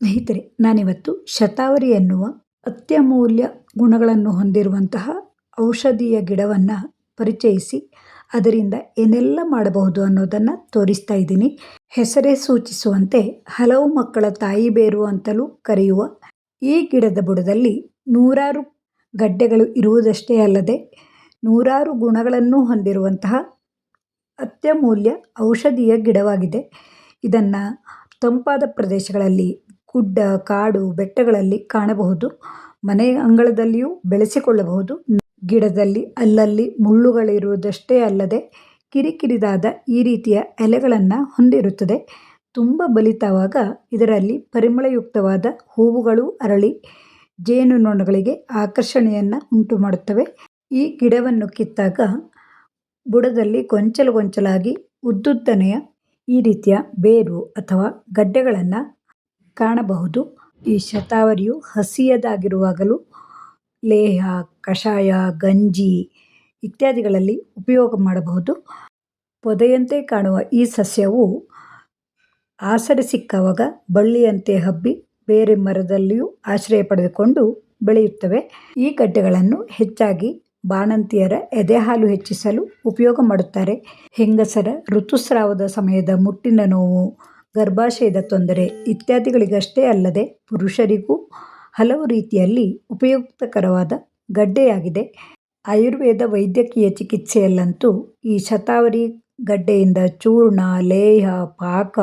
ಸ್ನೇಹಿತರೆ, ನಾನಿವತ್ತು ಶತಾವರಿ ಎನ್ನುವ ಅತ್ಯಮೂಲ್ಯ ಗುಣಗಳನ್ನು ಹೊಂದಿರುವಂತಹ ಔಷಧೀಯ ಗಿಡವನ್ನು ಪರಿಚಯಿಸಿ, ಅದರಿಂದ ಏನೆಲ್ಲ ಮಾಡಬಹುದು ಅನ್ನೋದನ್ನು ತೋರಿಸ್ತಾ ಇದ್ದೀನಿ. ಹೆಸರೇ ಸೂಚಿಸುವಂತೆ ಹಲವು ಮಕ್ಕಳ ತಾಯಿ ಬೇರು ಅಂತಲೂ ಕರೆಯುವ ಈ ಗಿಡದ ಬುಡದಲ್ಲಿ ನೂರಾರು ಗಡ್ಡೆಗಳು ಇರುವುದಷ್ಟೇ ಅಲ್ಲದೆ, ನೂರಾರು ಗುಣಗಳನ್ನು ಹೊಂದಿರುವಂತಹ ಅತ್ಯಮೂಲ್ಯ ಔಷಧೀಯ ಗಿಡವಾಗಿದೆ. ಇದನ್ನು ತಂಪಾದ ಪ್ರದೇಶಗಳಲ್ಲಿ ಗುಡ್ಡ ಕಾಡು, ಬೆಟ್ಟಗಳಲ್ಲಿ ಕಾಣಬಹುದು. ಮನೆ ಅಂಗಳದಲ್ಲಿಯೂ ಬೆಳೆಸಿಕೊಳ್ಳಬಹುದು. ಗಿಡದಲ್ಲಿ, ಅಲ್ಲಲ್ಲಿ ಮುಳ್ಳುಗಳಿರುವುದಷ್ಟೇ ಅಲ್ಲದೆ ಕಿರಿಕಿರಿದಾದ ಈ ರೀತಿಯ ಎಲೆಗಳನ್ನು ಹೊಂದಿರುತ್ತದೆ. ತುಂಬ ಬಲಿತವಾಗ ಇದರಲ್ಲಿ ಪರಿಮಳಯುಕ್ತವಾದ ಹೂವುಗಳು, ಅರಳಿ ಜೇನುನೊಣಗಳಿಗೆ ಆಕರ್ಷಣೆಯನ್ನು ಉಂಟು ಮಾಡುತ್ತವೆ ಈ ಗಿಡವನ್ನು ಕಿತ್ತಾಗ ಬುಡದಲ್ಲಿ ಗೊಂಚಲು ಗೊಂಚಲಾಗಿ ಉದ್ದುದ್ದನೆಯ ಈ ರೀತಿಯ ಬೇರು ಅಥವಾ ಗಡ್ಡೆಗಳನ್ನು ಕಾಣಬಹುದು. ಈ ಶತಾವರಿಯು ಹಸಿಯದಾಗಿರುವಾಗಲೂ ಲೇಹ, ಕಷಾಯ, ಗಂಜಿ ಇತ್ಯಾದಿಗಳಲ್ಲಿ ಉಪಯೋಗ ಮಾಡಬಹುದು. ಪೊದೆಯಂತೆ ಕಾಣುವ ಈ ಸಸ್ಯವು ಆಸರೆ ಸಿಕ್ಕವಾಗ ಬಳ್ಳಿಯಂತೆ ಹಬ್ಬಿ ಬೇರೆ ಮರದಲ್ಲಿಯೂ ಆಶ್ರಯ ಪಡೆದುಕೊಂಡು ಬೆಳೆಯುತ್ತವೆ. ಈ ಗಡ್ಡೆಗಳನ್ನು ಹೆಚ್ಚಾಗಿ ಬಾಣಂತಿಯರ ಎದೆಹಾಲು ಹೆಚ್ಚಿಸಲು ಉಪಯೋಗ ಮಾಡುತ್ತಾರೆ. ಹೆಂಗಸರ ಋತುಸ್ರಾವದ ಸಮಯದ ಮುಟ್ಟಿನ ನೋವು ಗರ್ಭಾಶಯದ ತೊಂದರೆ ಇತ್ಯಾದಿಗಳಿಗಷ್ಟೇ ಅಲ್ಲದೆ ಪುರುಷರಿಗೂ ಹಲವು ರೀತಿಯಲ್ಲಿ ಉಪಯುಕ್ತಕರವಾದ ಗಡ್ಡೆಯಾಗಿದೆ. ಆಯುರ್ವೇದ ವೈದ್ಯಕೀಯ ಚಿಕಿತ್ಸೆಯಲ್ಲಂತೂ ಈ ಶತಾವರಿ ಗಡ್ಡೆಯಿಂದ ಚೂರ್ಣ, ಲೇಹ, ಪಾಕ,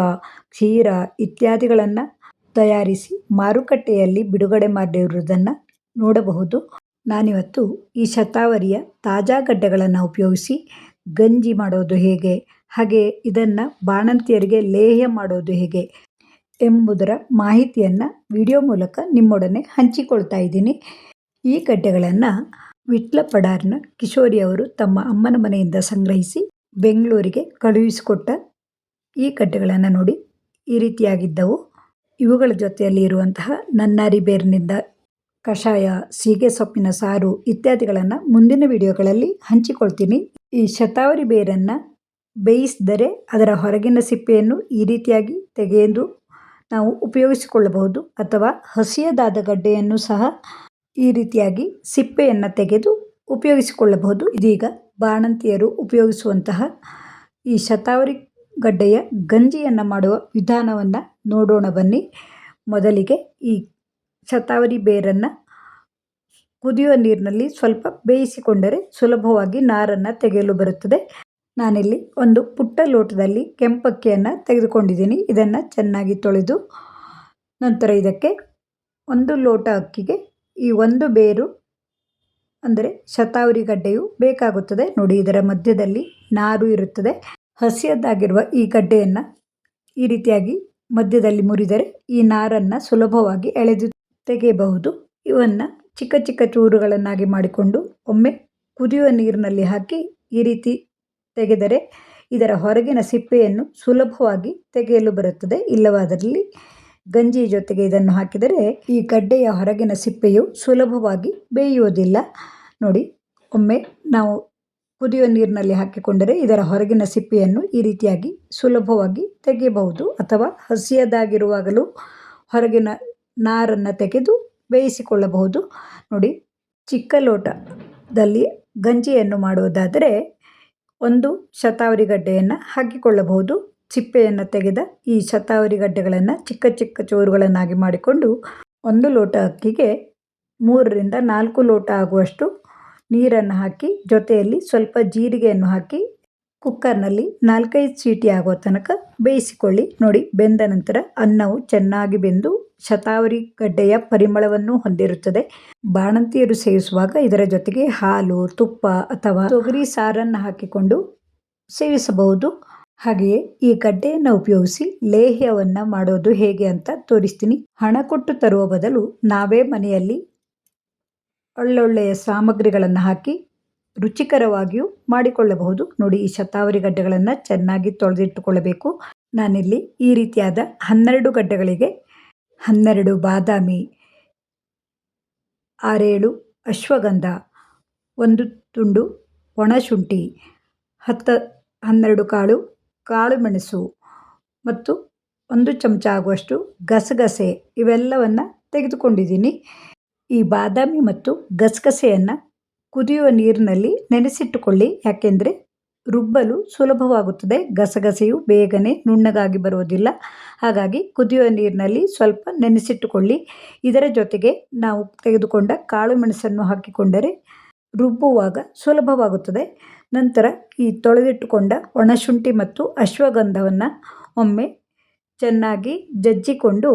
ಕ್ಷೀರ ಇತ್ಯಾದಿಗಳನ್ನು ತಯಾರಿಸಿ ಮಾರುಕಟ್ಟೆಯಲ್ಲಿ ಬಿಡುಗಡೆ ಮಾಡಿರುವುದನ್ನು ನೋಡಬಹುದು. ನಾನಿವತ್ತು ಈ ಶತಾವರಿಯ ತಾಜಾ ಗಡ್ಡೆಗಳನ್ನು ಉಪಯೋಗಿಸಿ ಗಂಜಿ ಮಾಡೋದು ಹೇಗೆ ಹಾಗೆ ಇದನ್ನು ಬಾಣಂತಿಯರಿಗೆ ಲೇಹ್ಯ ಮಾಡೋದು ಹೇಗೆ ಎಂಬುದರ ಮಾಹಿತಿಯನ್ನು ವಿಡಿಯೋ ಮೂಲಕ ನಿಮ್ಮೊಡನೆ ಹಂಚಿಕೊಳ್ತಾ ಇದ್ದೀನಿ. ಈ ಗಡ್ಡೆಗಳನ್ನು ವಿಟ್ಲ ಪಡಾರ್ನ ಕಿಶೋರಿ ಅವರು ತಮ್ಮ ಅಮ್ಮನ ಮನೆಯಿಂದ ಸಂಗ್ರಹಿಸಿ ಬೆಂಗಳೂರಿಗೆ ಕಳುಹಿಸಿಕೊಟ್ಟ ಈ ಗಡ್ಡೆಗಳನ್ನು ನೋಡಿ ಈ ರೀತಿಯಾಗಿದ್ದವು. ಇವುಗಳ ಜೊತೆಯಲ್ಲಿ ಇರುವಂತಹ ನನ್ನಾರಿ ಬೇರಿನಿಂದ ಕಷಾಯ, ಸೀಗೆ ಸೊಪ್ಪಿನ ಸಾರು ಇತ್ಯಾದಿಗಳನ್ನು ಮುಂದಿನ ವಿಡಿಯೋಗಳಲ್ಲಿ ಹಂಚಿಕೊಳ್ತೀನಿ. ಈ ಶತಾವರಿ ಬೇರನ್ನು ಬೇಯಿಸಿದರೆ ಅದರ ಹೊರಗಿನ ಸಿಪ್ಪೆಯನ್ನು ಈ ರೀತಿಯಾಗಿ ತೆಗೆದು ನಾವು ಉಪಯೋಗಿಸಿಕೊಳ್ಳಬಹುದು. ಅಥವಾ ಹಸಿಯದಾದ ಗಡ್ಡೆಯನ್ನು ಸಹ ಈ ರೀತಿಯಾಗಿ ಸಿಪ್ಪೆಯನ್ನು ತೆಗೆದು ಉಪಯೋಗಿಸಿಕೊಳ್ಳಬಹುದು. ಇದೀಗ ಬಾಣಂತಿಯರು ಉಪಯೋಗಿಸುವಂತಹ ಈ ಶತಾವರಿ ಗಡ್ಡೆಯ ಗಂಜಿಯನ್ನು ಮಾಡುವ ವಿಧಾನವನ್ನು ನೋಡೋಣ ಬನ್ನಿ. ಮೊದಲಿಗೆ ಈ ಶತಾವರಿ ಬೇರನ್ನು ಕುದಿಯುವ ನೀರಿನಲ್ಲಿ ಸ್ವಲ್ಪ ಬೇಯಿಸಿಕೊಂಡರೆ ಸುಲಭವಾಗಿ ನಾರನ್ನು ತೆಗೆಯಲು ಬರುತ್ತದೆ. ನಾನಿಲ್ಲಿ ಒಂದು ಪುಟ್ಟ ಲೋಟದಲ್ಲಿ ಕೆಂಪಕ್ಕಿಯನ್ನು ತೆಗೆದುಕೊಂಡಿದ್ದೀನಿ. ಇದನ್ನು ಚೆನ್ನಾಗಿ ತೊಳೆದು ನಂತರ ಇದಕ್ಕೆ ಒಂದು ಲೋಟ ಅಕ್ಕಿಗೆ ಈ ಒಂದು ಬೇರು, ಅಂದರೆ ಶತಾವರಿ ಗಡ್ಡೆಯು ಬೇಕಾಗುತ್ತದೆ. ನೋಡಿ, ಇದರ ಮಧ್ಯದಲ್ಲಿ ನಾರು ಇರುತ್ತದೆ. ಹಸಿಯದ್ದಾಗಿರುವ ಈ ಗಡ್ಡೆಯನ್ನು ಈ ರೀತಿಯಾಗಿ ಮಧ್ಯದಲ್ಲಿ ಮುರಿದರೆ ಈ ನಾರನ್ನು ಸುಲಭವಾಗಿ ಎಳೆದು ತೆಗೆಯಬಹುದು. ಇವನ್ನು ಚಿಕ್ಕ ಚಿಕ್ಕ ಚೂರುಗಳನ್ನಾಗಿ ಮಾಡಿಕೊಂಡು ಒಮ್ಮೆ ಕುದಿಯುವ ನೀರಿನಲ್ಲಿ ಹಾಕಿ ಈ ರೀತಿ ತೆಗೆದರೆ ಇದರ ಹೊರಗಿನ ಸಿಪ್ಪೆಯನ್ನು ಸುಲಭವಾಗಿ ತೆಗೆಯಲು ಬರುತ್ತದೆ. ಇಲ್ಲವಾದಲ್ಲಿ ಗಂಜಿ ಜೊತೆಗೆ ಇದನ್ನು ಹಾಕಿದರೆ ಈ ಗಡ್ಡೆಯ ಹೊರಗಿನ ಸಿಪ್ಪೆಯು ಸುಲಭವಾಗಿ ಬೇಯುವುದಿಲ್ಲ. ನೋಡಿ, ಒಮ್ಮೆ ನಾವು ಕುದಿಯೋ ನೀರಿನಲ್ಲಿ ಹಾಕಿಕೊಂಡರೆ ಇದರ ಹೊರಗಿನ ಸಿಪ್ಪೆಯನ್ನು ಈ ರೀತಿಯಾಗಿ ಸುಲಭವಾಗಿ ತೆಗೆಯಬಹುದು. ಅಥವಾ ಹಸಿಯದಾಗಿರುವಾಗಲೂ ಹೊರಗಿನ ನಾರನ್ನು ತೆಗೆದು ಬೇಯಿಸಿಕೊಳ್ಳಬಹುದು. ನೋಡಿ, ಚಿಕ್ಕ ಲೋಟದಲ್ಲಿ ಗಂಜಿಯನ್ನು ಮಾಡುವುದಾದರೆ ಒಂದು ಶತಾವರಿ ಗಡ್ಡೆಯನ್ನು ಹಾಕಿಕೊಳ್ಳಬಹುದು. ಚಿಪ್ಪೆಯನ್ನು ತೆಗೆದ ಈ ಶತಾವರಿ ಗಡ್ಡೆಗಳನ್ನು ಚಿಕ್ಕ ಚಿಕ್ಕ ಚೋರುಗಳನ್ನಾಗಿ ಮಾಡಿಕೊಂಡು ಒಂದು ಲೋಟ ಅಕ್ಕಿಗೆ ಮೂರರಿಂದ ನಾಲ್ಕು ಲೋಟ ಆಗುವಷ್ಟು ನೀರನ್ನು ಹಾಕಿ, ಜೊತೆಯಲ್ಲಿ ಸ್ವಲ್ಪ ಜೀರಿಗೆಯನ್ನು ಹಾಕಿ ಕುಕ್ಕರ್ನಲ್ಲಿ ನಾಲ್ಕೈದು ಸೀಟಿ ಆಗುವ ತನಕ ಬೇಯಿಸಿಕೊಳ್ಳಿ. ನೋಡಿ, ಬೆಂದ ನಂತರ ಅನ್ನವು ಚೆನ್ನಾಗಿ ಬೆಂದು ಶತಾವರಿ ಗಡ್ಡೆಯ ಪರಿಮಳವನ್ನು ಹೊಂದಿರುತ್ತದೆ. ಬಾಣಂತಿಯರು ಸೇವಿಸುವಾಗ ಇದರ ಜೊತೆಗೆ ಹಾಲು, ತುಪ್ಪ ಅಥವಾ ತೊಗರಿ ಸಾರನ್ನು ಹಾಕಿಕೊಂಡು ಸೇವಿಸಬಹುದು. ಹಾಗೆಯೇ ಈ ಗಡ್ಡೆಯನ್ನು ಉಪಯೋಗಿಸಿ ಲೇಹ್ಯವನ್ನು ಮಾಡೋದು ಹೇಗೆ ಅಂತ ತೋರಿಸ್ತೀನಿ. ಹಣ ಕೊಟ್ಟು ತರುವ ಬದಲು ನಾವೇ ಮನೆಯಲ್ಲಿ ಒಳ್ಳೊಳ್ಳೆಯ ಸಾಮಗ್ರಿಗಳನ್ನು ಹಾಕಿ ರುಚಿಕರವಾಗಿಯೂ ಮಾಡಿಕೊಳ್ಳಬಹುದು. ನೋಡಿ, ಈ ಶತಾವರಿ ಗಡ್ಡೆಗಳನ್ನು ಚೆನ್ನಾಗಿ ತೊಳೆದಿಟ್ಟುಕೊಳ್ಳಬೇಕು. ನಾನಿಲ್ಲಿ ಈ ರೀತಿಯಾದ ಹನ್ನೆರಡು ಗಡ್ಡೆಗಳಿಗೆ ಹನ್ನೆರಡು ಬಾದಾಮಿ, ಆರೇಳು ಅಶ್ವಗಂಧ, ಒಂದು ತುಂಡು ಒಣಶುಂಠಿ, ಹತ್ತು ಹನ್ನೆರಡು ಕಾಳು ಕಾಳು ಮೆಣಸು ಮತ್ತು ಒಂದು ಚಮಚ ಆಗುವಷ್ಟು ಗಸಗಸೆ ಇವೆಲ್ಲವನ್ನು ತೆಗೆದುಕೊಂಡಿದ್ದೀನಿ. ಈ ಬಾದಾಮಿ ಮತ್ತು ಗಸಗಸೆಯನ್ನು ಕುದಿಯುವ ನೀರಿನಲ್ಲಿ ನೆನೆಸಿಟ್ಟುಕೊಳ್ಳಿ. ಯಾಕೆಂದರೆ ರುಬ್ಬಲು ಸುಲಭವಾಗುತ್ತದೆ. ಗಸಗಸೆಯು ಬೇಗನೆ ನುಣ್ಣಗಾಗಿ ಬರುವುದಿಲ್ಲ. ಹಾಗಾಗಿ ಕುದಿಯುವ ನೀರಿನಲ್ಲಿ ಸ್ವಲ್ಪ ನೆನೆಸಿಟ್ಟುಕೊಳ್ಳಿ. ಇದರ ಜೊತೆಗೆ ನಾವು ತೆಗೆದುಕೊಂಡ ಕಾಳು ಮೆಣಸನ್ನು ಹಾಕಿಕೊಂಡರೆ ರುಬ್ಬುವಾಗ ಸುಲಭವಾಗುತ್ತದೆ. ನಂತರ ಈ ತೊಳೆದಿಟ್ಟುಕೊಂಡ ಒಣಶುಂಠಿ ಮತ್ತು ಅಶ್ವಗಂಧವನ್ನು ಒಮ್ಮೆ ಚೆನ್ನಾಗಿ ಜಜ್ಜಿಕೊಂಡು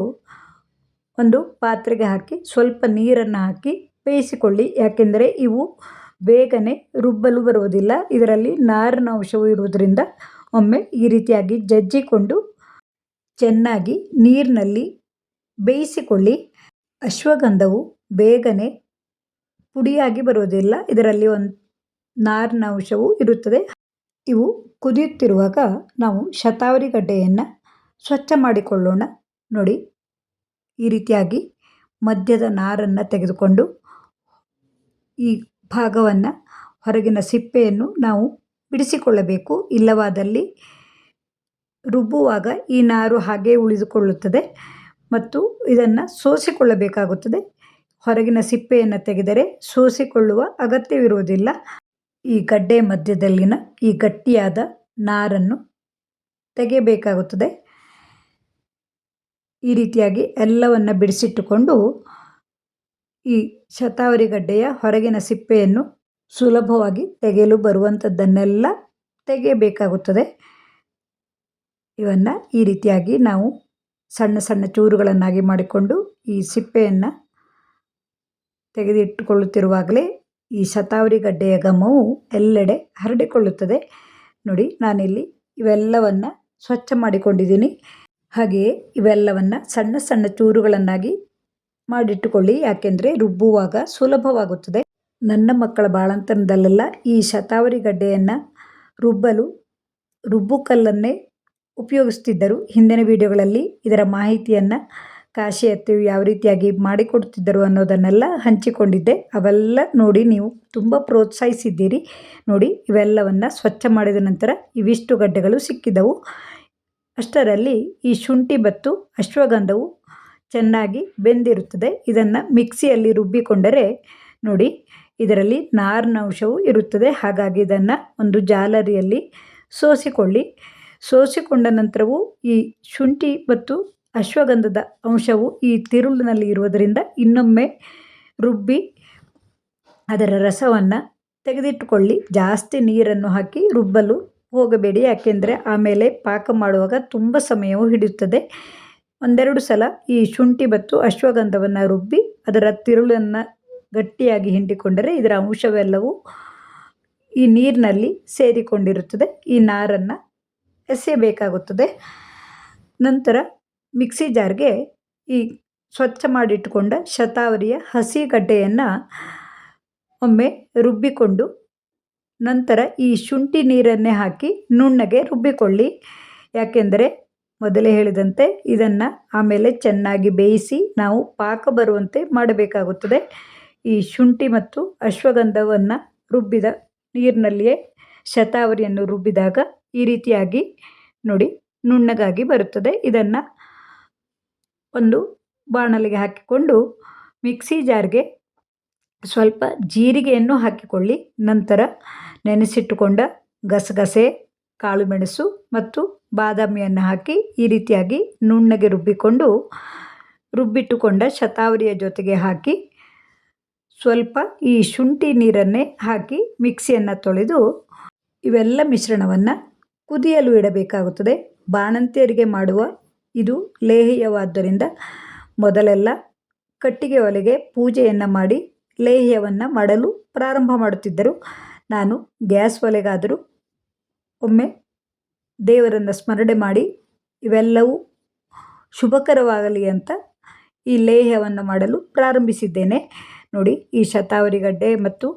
ಒಂದು ಪಾತ್ರೆಗೆ ಹಾಕಿ ಸ್ವಲ್ಪ ನೀರನ್ನು ಹಾಕಿ ಬೇಯಿಸಿಕೊಳ್ಳಿ. ಯಾಕೆಂದರೆ ಇವು ಬೇಗನೆ ರುಬ್ಬಲು ಬರುವುದಿಲ್ಲ. ಇದರಲ್ಲಿ ನಾರಿನ ಅಂಶವು ಇರುವುದರಿಂದ ಒಮ್ಮೆ ಈ ರೀತಿಯಾಗಿ ಜಜ್ಜಿಕೊಂಡು ಚೆನ್ನಾಗಿ ನೀರಿನಲ್ಲಿ ಬೇಯಿಸಿಕೊಳ್ಳಿ. ಅಶ್ವಗಂಧವು ಬೇಗನೆ ಪುಡಿಯಾಗಿ ಬರುವುದಿಲ್ಲ. ಇದರಲ್ಲಿ ಒಂದು ನಾರಿನ ಅಂಶವು ಇರುತ್ತದೆ. ಇವು ಕುದಿಯುತ್ತಿರುವಾಗ ನಾವು ಶತಾವರಿ ಗಡ್ಡೆಯನ್ನು ಸ್ವಚ್ಛ ಮಾಡಿಕೊಳ್ಳೋಣ. ನೋಡಿ, ಈ ರೀತಿಯಾಗಿ ಮಧ್ಯದ ನಾರನ್ನು ತೆಗೆದುಕೊಂಡು ಈ ಭಾಗವನ್ನು ಹೊರಗಿನ ಸಿಪ್ಪೆಯನ್ನು ನಾವು ಬಿಡಿಸಿಕೊಳ್ಳಬೇಕು. ಇಲ್ಲವಾದಲ್ಲಿ ರುಬ್ಬುವಾಗ ಈ ನಾರು ಹಾಗೇ ಉಳಿದುಕೊಳ್ಳುತ್ತದೆ ಮತ್ತು ಇದನ್ನು ಸೋಸಿಕೊಳ್ಳಬೇಕಾಗುತ್ತದೆ. ಹೊರಗಿನ ಸಿಪ್ಪೆಯನ್ನು ತೆಗೆದರೆ ಸೋಸಿಕೊಳ್ಳುವ ಅಗತ್ಯವಿರುವುದಿಲ್ಲ. ಈ ಗಡ್ಡೆ ಮಧ್ಯದಲ್ಲಿನ ಈ ಗಟ್ಟಿಯಾದ ನಾರನ್ನು ತೆಗೆಯಬೇಕಾಗುತ್ತದೆ. ಈ ರೀತಿಯಾಗಿ ಎಲ್ಲವನ್ನು ಬಿಡಿಸಿಟ್ಟುಕೊಂಡು ಈ ಶತಾವರಿ ಗಡ್ಡೆಯ ಹೊರಗಿನ ಸಿಪ್ಪೆಯನ್ನು ಸುಲಭವಾಗಿ ತೆಗೆಯಲು ಬರುವಂಥದ್ದನ್ನೆಲ್ಲ ತೆಗೆಯಬೇಕಾಗುತ್ತದೆ. ಇವನ್ನು ಈ ರೀತಿಯಾಗಿ ನಾವು ಸಣ್ಣ ಸಣ್ಣ ಚೂರುಗಳನ್ನಾಗಿ ಮಾಡಿಕೊಂಡು ಈ ಸಿಪ್ಪೆಯನ್ನು ತೆಗೆದಿಟ್ಟುಕೊಳ್ಳುತ್ತಿರುವಾಗಲೇ ಈ ಶತಾವರಿ ಗಡ್ಡೆಯ ಘಮವು ಎಲ್ಲೆಡೆ ಹರಡಿಕೊಳ್ಳುತ್ತದೆ. ನೋಡಿ, ನಾನಿಲ್ಲಿ ಇವೆಲ್ಲವನ್ನು ಸ್ವಚ್ಛ ಮಾಡಿಕೊಂಡಿದ್ದೀನಿ. ಹಾಗೆಯೇ ಇವೆಲ್ಲವನ್ನು ಸಣ್ಣ ಸಣ್ಣ ಚೂರುಗಳನ್ನಾಗಿ ಮಾಡಿಟ್ಟುಕೊಳ್ಳಿ. ಯಾಕೆಂದರೆ ರುಬ್ಬುವಾಗ ಸುಲಭವಾಗುತ್ತದೆ. ನನ್ನ ಮಕ್ಕಳ ಬಾಳಂತನದಲ್ಲೆಲ್ಲ ಈ ಶತಾವರಿ ಗಡ್ಡೆಯನ್ನು ರುಬ್ಬಲು, ರುಬ್ಬು ಕಲ್ಲನ್ನೇ ಉಪಯೋಗಿಸ್ತಿದ್ದರು. ಹಿಂದಿನ ವಿಡಿಯೋಗಳಲ್ಲಿ ಇದರ ಮಾಹಿತಿಯನ್ನು ಕಾಶಿ ಅತ್ತೆಯು ಯಾವ ರೀತಿಯಾಗಿ ಮಾಡಿಕೊಡ್ತಿದ್ದರು ಅನ್ನೋದನ್ನೆಲ್ಲ ಹಂಚಿಕೊಂಡಿದ್ದೆ. ಅವೆಲ್ಲ ನೋಡಿ ನೀವು ತುಂಬ ಪ್ರೋತ್ಸಾಹಿಸಿದ್ದೀರಿ. ನೋಡಿ, ಇವೆಲ್ಲವನ್ನು ಸ್ವಚ್ಛ ಮಾಡಿದ ನಂತರ ಇವಿಷ್ಟು ಗಡ್ಡೆಗಳು ಸಿಕ್ಕಿದವು. ಅಷ್ಟರಲ್ಲಿ ಈ ಶುಂಠಿ ಮತ್ತು ಅಶ್ವಗಂಧವು ಚೆನ್ನಾಗಿ ಬೆಂದಿರುತ್ತದೆ. ಇದನ್ನು ಮಿಕ್ಸಿಯಲ್ಲಿ ರುಬ್ಬಿಕೊಂಡರೆ ನೋಡಿ, ಇದರಲ್ಲಿ ನಾರಿನ ಅಂಶವು ಇರುತ್ತದೆ. ಹಾಗಾಗಿ ಇದನ್ನು ಒಂದು ಜಾಲರಿಯಲ್ಲಿ ಸೋಸಿಕೊಳ್ಳಿ. ಸೋಸಿಕೊಂಡ ನಂತರವೂ ಈ ಶುಂಠಿ ಮತ್ತು ಅಶ್ವಗಂಧದ ಅಂಶವು ಈ ತಿರುಳಿನಲ್ಲಿ ಇರುವುದರಿಂದ ಇನ್ನೊಮ್ಮೆ ರುಬ್ಬಿ ಅದರ ರಸವನ್ನು ತೆಗೆದಿಟ್ಟುಕೊಳ್ಳಿ. ಜಾಸ್ತಿ ನೀರನ್ನು ಹಾಕಿ ರುಬ್ಬಲು ಹೋಗಬೇಡಿ. ಯಾಕೆಂದರೆ ಆಮೇಲೆ ಪಾಕ ಮಾಡುವಾಗ ತುಂಬ ಸಮಯವು ಹಿಡಿಯುತ್ತದೆ. ಒಂದೆರಡು ಸಲ ಈ ಶುಂಠಿ ಮತ್ತು ಅಶ್ವಗಂಧವನ್ನು ರುಬ್ಬಿ ಅದರ ತಿರುಳನ್ನು ಗಟ್ಟಿಯಾಗಿ ಹಿಂಡಿಕೊಂಡರೆ ಇದರ ಅಂಶವೆಲ್ಲವೂ ಈ ನೀರಿನಲ್ಲಿ ಸೇರಿಕೊಂಡಿರುತ್ತದೆ. ಈ ನಾರನ್ನು ಎಸೆಯಬೇಕಾಗುತ್ತದೆ. ನಂತರ ಮಿಕ್ಸಿ ಜಾರ್ಗೆ ಈ ಸ್ವಚ್ಛ ಮಾಡಿಟ್ಟುಕೊಂಡ ಶತಾವರಿಯ ಹಸಿ ಗಡ್ಡೆಯನ್ನು ಒಮ್ಮೆ ರುಬ್ಬಿಕೊಂಡು ನಂತರ ಈ ಶುಂಠಿ ನೀರನ್ನೇ ಹಾಕಿ ನುಣ್ಣಗೆ ರುಬ್ಬಿಕೊಳ್ಳಿ. ಯಾಕೆಂದರೆ ಮೊದಲೇ ಹೇಳಿದಂತೆ ಇದನ್ನು ಆಮೇಲೆ ಚೆನ್ನಾಗಿ ಬೇಯಿಸಿ ನಾವು ಪಾಕ ಬರುವಂತೆ ಮಾಡಬೇಕಾಗುತ್ತದೆ. ಈ ಶುಂಠಿ ಮತ್ತು ಅಶ್ವಗಂಧವನ್ನು ರುಬ್ಬಿದ ನೀರಿನಲ್ಲಿಯೇ ಶತಾವರಿಯನ್ನು ರುಬ್ಬಿದಾಗ ಈ ರೀತಿಯಾಗಿ ನೋಡಿ ನುಣ್ಣಗಾಗಿ ಬರುತ್ತದೆ. ಇದನ್ನು ಒಂದು ಬಾಣಲಿಗೆ ಹಾಕಿಕೊಂಡು ಮಿಕ್ಸಿ ಜಾರ್ಗೆ ಸ್ವಲ್ಪ ಜೀರಿಗೆಯನ್ನು ಹಾಕಿಕೊಳ್ಳಿ. ನಂತರ ನೆನೆಸಿಟ್ಟುಕೊಂಡ ಗಸಗಸೆ, ಕಾಳುಮೆಣಸು ಮತ್ತು ಬಾದಾಮಿಯನ್ನು ಹಾಕಿ ಈ ರೀತಿಯಾಗಿ ನುಣ್ಣಗೆ ರುಬ್ಬಿಕೊಂಡು, ರುಬ್ಬಿಟ್ಟುಕೊಂಡ ಶತಾವರಿಯ ಜೊತೆಗೆ ಹಾಕಿ ಸ್ವಲ್ಪ ಈ ಶುಂಠಿ ನೀರನ್ನೇ ಹಾಕಿ ಮಿಕ್ಸಿಯನ್ನು ತೊಳೆದು ಇವೆಲ್ಲ ಮಿಶ್ರಣವನ್ನು ಕುದಿಯಲು ಇಡಬೇಕಾಗುತ್ತದೆ. ಬಾಣಂತಿಯರಿಗೆ ಮಾಡುವ ಇದು ಲೇಹ್ಯವಾದ್ದರಿಂದ ಮೊದಲೆಲ್ಲ ಕಟ್ಟಿಗೆ ಒಲೆಗೆ ಪೂಜೆಯನ್ನು ಮಾಡಿ ಲೇಹ್ಯವನ್ನು ಮಾಡಲು ಪ್ರಾರಂಭ ಮಾಡುತ್ತಿದ್ದರು. ನಾನು ಗ್ಯಾಸ್ ಒಲೆಗಾದರೂ ಒಮ್ಮೆ ದೇವರನ್ನು ಸ್ಮರಣೆ ಮಾಡಿ ಇವೆಲ್ಲವೂ ಶುಭಕರವಾಗಲಿ ಅಂತ ಈ ಲೇಹ್ಯವನ್ನು ಮಾಡಲು ಪ್ರಾರಂಭಿಸಿದ್ದೇನೆ. ನೋಡಿ, ಈ ಶತಾವರಿ ಗಡ್ಡೆ ಮತ್ತು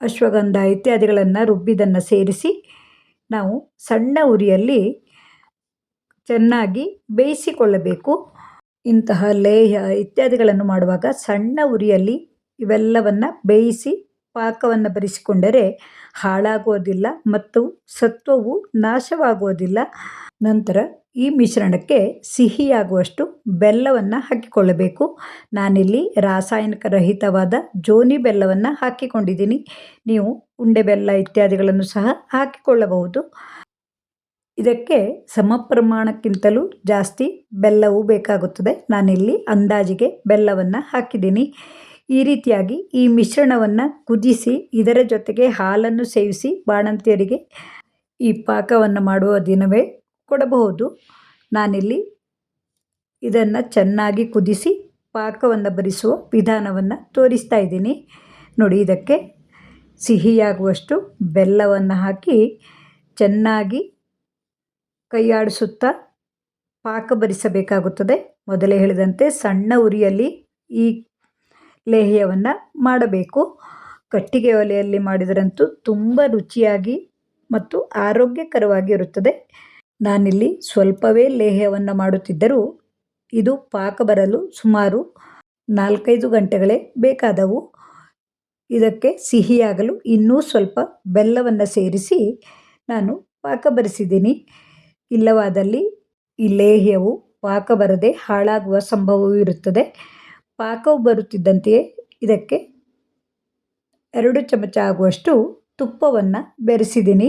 ಅಶ್ವಗಂಧ ಇತ್ಯಾದಿಗಳನ್ನು ರುಬ್ಬಿದನ್ನು ಸೇರಿಸಿ ನಾವು ಸಣ್ಣ ಉರಿಯಲ್ಲಿ ಚೆನ್ನಾಗಿ ಬೇಯಿಸಿಕೊಳ್ಳಬೇಕು. ಇಂತಹ ಲೇಹ್ಯ ಇತ್ಯಾದಿಗಳನ್ನು ಮಾಡುವಾಗ ಸಣ್ಣ ಉರಿಯಲ್ಲಿ ಇವೆಲ್ಲವನ್ನು ಬೇಯಿಸಿ ಪಾಕವನ್ನು ಬರಿಸಿಕೊಂಡರೆ ಹಾಳಾಗುವುದಿಲ್ಲ ಮತ್ತು ಸತ್ವವು ನಾಶವಾಗುವುದಿಲ್ಲ ನಂತರ ಈ ಮಿಶ್ರಣಕ್ಕೆ ಸಿಹಿಯಾಗುವಷ್ಟು ಬೆಲ್ಲವನ್ನು ಹಾಕಿಕೊಳ್ಳಬೇಕು. ನಾನಿಲ್ಲಿ ರಾಸಾಯನಿಕ ರಹಿತವಾದ ಜೋನಿ ಬೆಲ್ಲವನ್ನು ಹಾಕಿಕೊಂಡಿದ್ದೀನಿ. ನೀವು ಉಂಡೆ ಬೆಲ್ಲ ಇತ್ಯಾದಿಗಳನ್ನು ಸಹ ಹಾಕಿಕೊಳ್ಳಬಹುದು. ಇದಕ್ಕೆ ಸಮ ಪ್ರಮಾಣಕ್ಕಿಂತಲೂ ಜಾಸ್ತಿ ಬೆಲ್ಲವು ಬೇಕಾಗುತ್ತದೆ. ನಾನಿಲ್ಲಿ ಅಂದಾಜಿಗೆ ಬೆಲ್ಲವನ್ನು ಹಾಕಿದ್ದೀನಿ. ಈ ರೀತಿಯಾಗಿ ಈ ಮಿಶ್ರಣವನ್ನು ಕುದಿಸಿ ಇದರ ಜೊತೆಗೆ ಹಾಲನ್ನು ಸೇವಿಸಿ ಬಾಣಂತಿಯರಿಗೆ ಈ ಪಾಕವನ್ನು ಮಾಡುವ ದಿನವೇ ಕೊಡಬಹುದು. ನಾನಿಲ್ಲಿ ಇದನ್ನು ಚೆನ್ನಾಗಿ ಕುದಿಸಿ ಪಾಕವನ್ನು ಬರಿಸುವ ವಿಧಾನವನ್ನು ತೋರಿಸ್ತಾ ಇದ್ದೀನಿ. ನೋಡಿ, ಇದಕ್ಕೆ ಸಿಹಿಯಾಗುವಷ್ಟು ಬೆಲ್ಲವನ್ನು ಹಾಕಿ ಚೆನ್ನಾಗಿ ಕೈಯಾಡಿಸುತ್ತಾ ಪಾಕ ಬರಿಸಬೇಕಾಗುತ್ತದೆ. ಮೊದಲೇ ಹೇಳಿದಂತೆ ಸಣ್ಣ ಉರಿಯಲ್ಲಿ ಈ ಲೇಹ್ಯವನ್ನು ಮಾಡಬೇಕು. ಕಟ್ಟಿಗೆ ಒಲೆಯಲ್ಲಿ ಮಾಡಿದರಂತೂ ತುಂಬ ರುಚಿಯಾಗಿ ಮತ್ತು ಆರೋಗ್ಯಕರವಾಗಿ ಇರುತ್ತದೆ. ನಾನಿಲ್ಲಿ ಸ್ವಲ್ಪವೇ ಲೇಹ್ಯವನ್ನು ಮಾಡುತ್ತಿದ್ದರೂ ಇದು ಪಾಕ ಬರಲು ಸುಮಾರು ನಾಲ್ಕೈದು ಗಂಟೆಗಳೇ ಬೇಕಾದವು. ಇದಕ್ಕೆ ಸಿಹಿಯಾಗಲು ಇನ್ನೂ ಸ್ವಲ್ಪ ಬೆಲ್ಲವನ್ನು ಸೇರಿಸಿ ನಾನು ಪಾಕ ಬರೆಸಿದ್ದೀನಿ. ಇಲ್ಲವಾದಲ್ಲಿ ಈ ಲೇಹ್ಯವು ಪಾಕ ಬರದೆ ಹಾಳಾಗುವ ಸಂಭವವೂ ಇರುತ್ತದೆ. ಪಾಕವು ಬರುತ್ತಿದ್ದಂತೆಯೇ ಇದಕ್ಕೆ ಎರಡು ಚಮಚ ಆಗುವಷ್ಟು ತುಪ್ಪವನ್ನು ಬೆರೆಸಿದ್ದೀನಿ.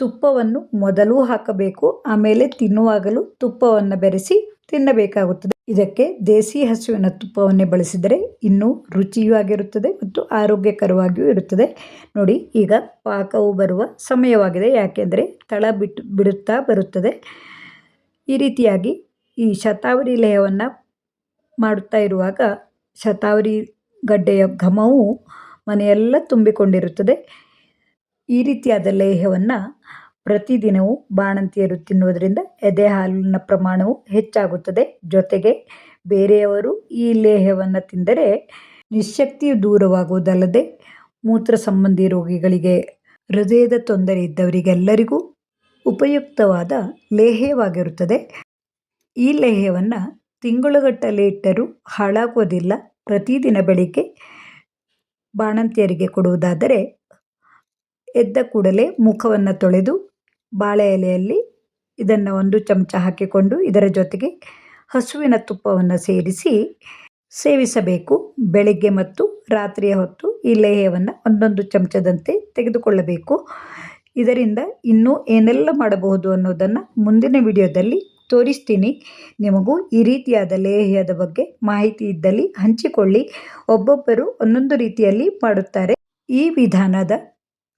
ತುಪ್ಪವನ್ನು ಮೊದಲು ಹಾಕಬೇಕು, ಆಮೇಲೆ ತಿನ್ನುವಾಗಲೂ ತುಪ್ಪವನ್ನು ಬೆರೆಸಿ ತಿನ್ನಬೇಕಾಗುತ್ತದೆ. ಇದಕ್ಕೆ ದೇಸಿ ಹಸುವಿನ ತುಪ್ಪವನ್ನೇ ಬಳಸಿದರೆ ಇನ್ನೂ ರುಚಿಯೂ ಆಗಿರುತ್ತದೆ ಮತ್ತು ಆರೋಗ್ಯಕರವಾಗಿಯೂ ಇರುತ್ತದೆ. ನೋಡಿ, ಈಗ ಪಾಕವು ಬರುವ ಸಮಯವಾಗಿದೆ. ಯಾಕೆಂದರೆ ತಳ ಬಿಟ್ಟು ಬಿಡುತ್ತಾ ಬರುತ್ತದೆ. ಈ ರೀತಿಯಾಗಿ ಈ ಶತಾವರಿ ಲೇಹವನ್ನು ಮಾಡುತ್ತಾ ಇರುವಾಗ ಶತಾವರಿ ಗಡ್ಡೆಯ ಘಮವು ಮನೆಯೆಲ್ಲ ತುಂಬಿಕೊಂಡಿರುತ್ತದೆ. ಈ ರೀತಿಯಾದ ಲೇಹ್ಯವನ್ನು ಪ್ರತಿದಿನವೂ ಬಾಣಂತಿಯರು ತಿನ್ನುವುದರಿಂದ ಎದೆ ಹಾಲಿನ ಪ್ರಮಾಣವು ಹೆಚ್ಚಾಗುತ್ತದೆ. ಜೊತೆಗೆ ಬೇರೆಯವರು ಈ ಲೇಹ್ಯವನ್ನು ತಿಂದರೆ ನಿಶಕ್ತಿಯು ದೂರವಾಗುವುದಲ್ಲದೆ ಮೂತ್ರ ಸಂಬಂಧಿ ರೋಗಿಗಳಿಗೆ ಹೃದಯದ ತೊಂದರೆ ಇದ್ದವರಿಗೆಲ್ಲರಿಗೂ ಉಪಯುಕ್ತವಾದ ಲೇಹ್ಯವಾಗಿರುತ್ತದೆ. ಈ ಲೇಹ್ಯವನ್ನು ತಿಂಗಳುಗಟ್ಟಲೆ ಇಟ್ಟರೂ ಹಾಳಾಗುವುದಿಲ್ಲ ಪ್ರತಿದಿನ ಬೆಳಿಗ್ಗೆ ಬಾಣಂತಿಯರಿಗೆ ಕೊಡುವುದಾದರೆ ಎದ್ದ ಕೂಡಲೇ ಮುಖವನ್ನು ತೊಳೆದು ಬಾಳೆ ಎಲೆಯಲ್ಲಿ ಇದನ್ನು ಒಂದು ಚಮಚ ಹಾಕಿಕೊಂಡು ಇದರ ಜೊತೆಗೆ ಹಸುವಿನ ತುಪ್ಪವನ್ನು ಸೇರಿಸಿ ಸೇವಿಸಬೇಕು. ಬೆಳಿಗ್ಗೆ ಮತ್ತು ರಾತ್ರಿಯ ಹೊತ್ತು ಈ ಲೇಹ್ಯವನ್ನು ಒಂದೊಂದು ಚಮಚದಂತೆ ತೆಗೆದುಕೊಳ್ಳಬೇಕು. ಇದರಿಂದ ಇನ್ನೂ ಏನೆಲ್ಲ ಮಾಡಬಹುದು ಅನ್ನೋದನ್ನು ಮುಂದಿನ ವಿಡಿಯೋದಲ್ಲಿ ತೋರಿಸ್ತೀನಿ. ನಿಮಗೂ ಈ ರೀತಿಯಾದ ಲೇಹ್ಯದ ಬಗ್ಗೆ ಮಾಹಿತಿ ಇದ್ದಲ್ಲಿ ಹಂಚಿಕೊಳ್ಳಿ. ಒಬ್ಬೊಬ್ಬರು ಒಂದೊಂದು ರೀತಿಯಲ್ಲಿ ಮಾಡುತ್ತಾರೆ. ಈ ವಿಧಾನದ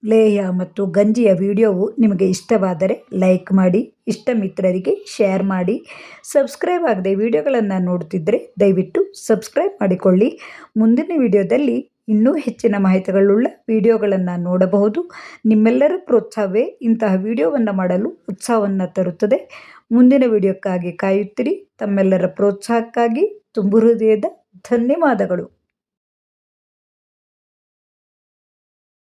ಲೇಹ್ಯ ಮತ್ತು ಗಂಜಿಯ ವಿಡಿಯೋವು ನಿಮಗೆ ಇಷ್ಟವಾದರೆ ಲೈಕ್ ಮಾಡಿ ಇಷ್ಟ ಮಿತ್ರರಿಗೆ ಶೇರ್ ಮಾಡಿ. ಸಬ್ಸ್ಕ್ರೈಬ್ ಆಗದೆ ವಿಡಿಯೋಗಳನ್ನು ನೋಡುತ್ತಿದ್ದರೆ ದಯವಿಟ್ಟು ಸಬ್ಸ್ಕ್ರೈಬ್ ಮಾಡಿಕೊಳ್ಳಿ. ಮುಂದಿನ ವಿಡಿಯೋದಲ್ಲಿ ಇನ್ನೂ ಹೆಚ್ಚಿನ ಮಾಹಿತಿಗಳುಳ್ಳ ವಿಡಿಯೋಗಳನ್ನು ನೋಡಬಹುದು. ನಿಮ್ಮೆಲ್ಲರ ಪ್ರೋತ್ಸಾಹವೇ ಇಂತಹ ವಿಡಿಯೋವನ್ನು ಮಾಡಲು ಉತ್ಸಾಹವನ್ನು ತರುತ್ತದೆ. ಮುಂದಿನ ವಿಡಿಯೋಕ್ಕಾಗಿ ಕಾಯುತ್ತಿರಿ. ತಮ್ಮೆಲ್ಲರ ಪ್ರೋತ್ಸಾಹಕ್ಕಾಗಿ ತುಂಬು ಹೃದಯದ ಧನ್ಯವಾದಗಳು.